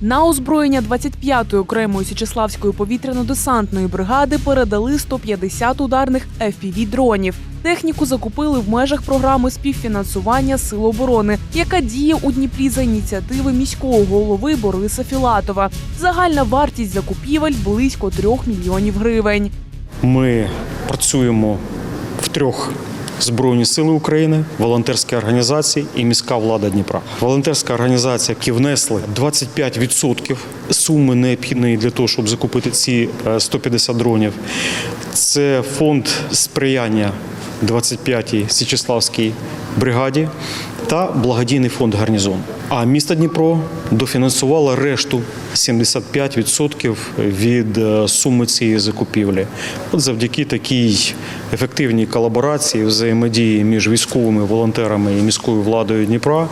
На озброєння 25-ї окремої Січеславської повітряно-десантної бригади передали 150 ударних FPV-дронів. Техніку закупили в межах програми співфінансування Сил оборони, яка діє у Дніпрі за ініціативи міського голови Бориса Філатова. Загальна вартість закупівель близько 3 мільйонів гривень. Ми працюємо в трьох. Збройні сили України, волонтерські організації і міська влада Дніпра. Волонтерська організація, які внесли 25% суми необхідної для того, щоб закупити ці е, 150 дронів. Це фонд сприяння 25-й Січеславській бригаді та благодійний фонд гарнізон. А місто Дніпро дофінансувало решту 75% від е, суми цієї закупівлі. От завдяки такій ефективній колаборації, взаємодії між військовими волонтерами і міською владою Дніпра.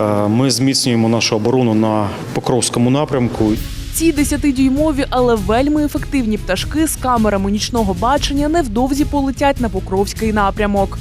е, Ми зміцнюємо нашу оборону на Покровському напрямку. Ці 10-дюймові, але вельми ефективні пташки з камерами нічного бачення невдовзі полетять на Покровський напрямок.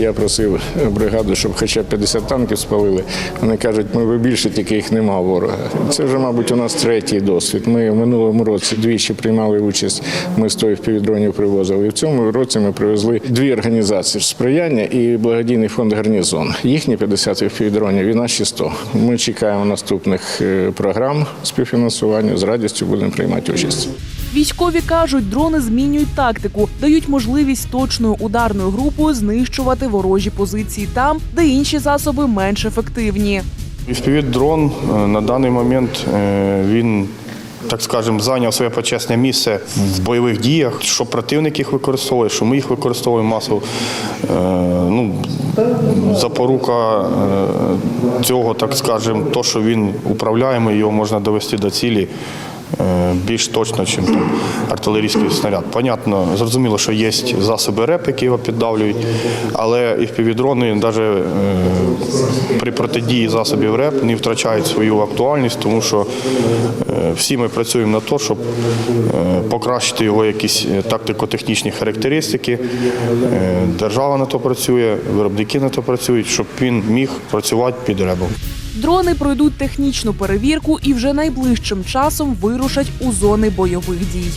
Я просив бригаду, щоб хоча б 50 танків спалили. Вони кажуть, ми ви більше, тільки їх нема ворога. Це вже, мабуть, у нас третій досвід. Ми в минулому році двічі приймали участь. Ми 100 півдронів привозили. І в цьому році ми привезли дві організації сприяння і благодійний фонд гарнізон. Їхні 50 півдронів і наші 100. Ми чекаємо наступних е, програм співфінансування. З радістю будемо приймати участь. Військові кажуть, дрони змінюють тактику, дають можливість точною ударною групою знищувати ворожі позиції там, де інші засоби менш ефективні. дрон е, на даний момент е, він. Так скажемо, зайняв своє почесне місце в бойових діях, що противник їх використовує, що ми їх використовуємо масово. Е, ну, запорука е, цього, так скажемо, то, що він управляємий, його можна довести до цілі більш точно, ніж там, артилерійський снаряд. Понятно, зрозуміло, що є засоби РЕП, які його піддавлюють, але і впівдрони навіть е, при протидії засобів РЕП не втрачають свою актуальність, тому що е, всі ми працюємо на те, щоб е, покращити його якісь е, тактико-технічні характеристики. Е, Держава на то працює, виробники на то працюють, щоб він міг працювати під ребом. Дрони пройдуть технічну перевірку і вже найближчим часом вирушать у зони бойових дій.